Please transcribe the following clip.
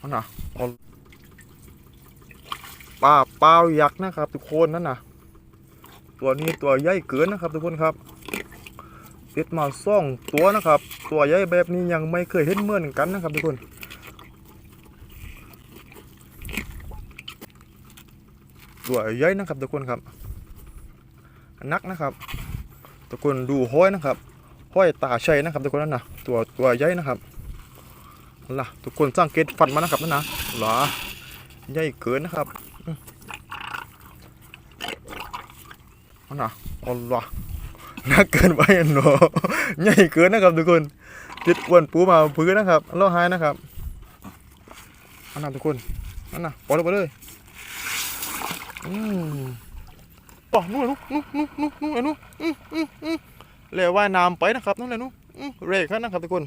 นั่นนะปลาเปล่ายักษ์นะครับ ทุกคนนั่นนะตัวนี้ตัวใหญ่เกินนะครับ ทุกคนครับติดมาซ่องตัวนะครับ ตัวใหญ่แบบนี้ยังไม่เคยเห็นเหมือนกันนะครับ ทุกคนตัวใหญ่นะครับ ทุกคนครับ นักนะครับ ทุกคนดูห้อยนะครับห้อยตาชัยนะครับ ทุกคนนั่นนะตัวตัวใหญ่นะครับ ล่ะทุกคนสังเกตฟันมานะครับนั่นนะหรอใหญ่เกินนะครับอืมนั่นนะอ๋อล่ะนักเกินไปอันเนาะใหญ่เกินนะครับทุกคนติดอ้วนปูมาพื้นนะครับอันเราหายนะครับอันนั้นทุกคนนั่นนะปล่อยไปเลยอืมอ๋อนู่นนู่นนู่นนู่นนู่นนู่นนู่นอืมอืมอืมแล้วว่ายน้ำไปนะครับนั่นแหละนู้นอื้อเรกครับนะครับทุกคน